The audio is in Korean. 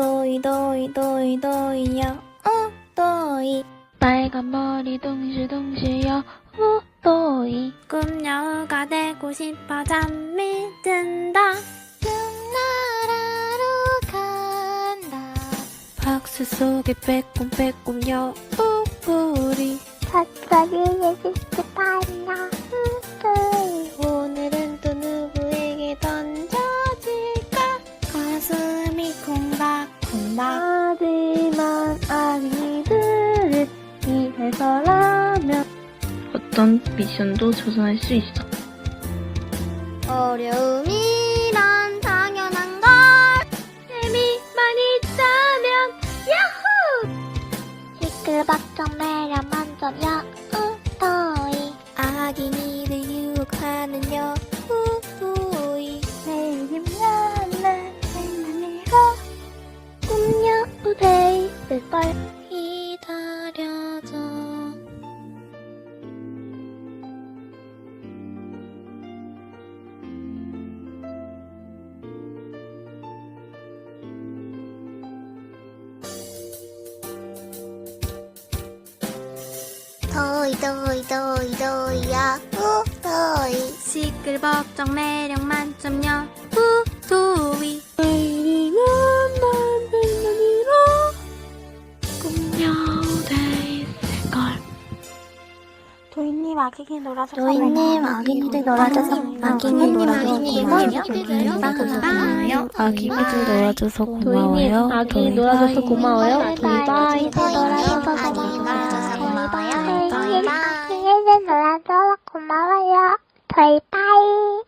도이 도이 도이 도이야 어 도이. 빨간 머리 둥실둥실여 우도이. 꿈여우가 되고 싶어 잠이 든다. 나라로 간다. 박스 속에 빼꼼 빼꼼 여우꼬리 어떤 미션도 도전할 수 있어. 어려움이란 당연한 걸 재미만 있다면 야호 시끌벅적 매력 만점 여우 도이 도이 도이 도이야 우도이 시끌벅적 매력 만점 여우도이 내일이면 난 백년이로 있을걸. 도희님 아기기 놀아줘서 도희님 아기니들 놀아줘서 아기니 놀아줘서 고마워요 고마워요. 아기 놀아줘서 고마워요 바이 놀아줘서 고마워요 도희 바이 놀아줘서 고마워요 도희 바이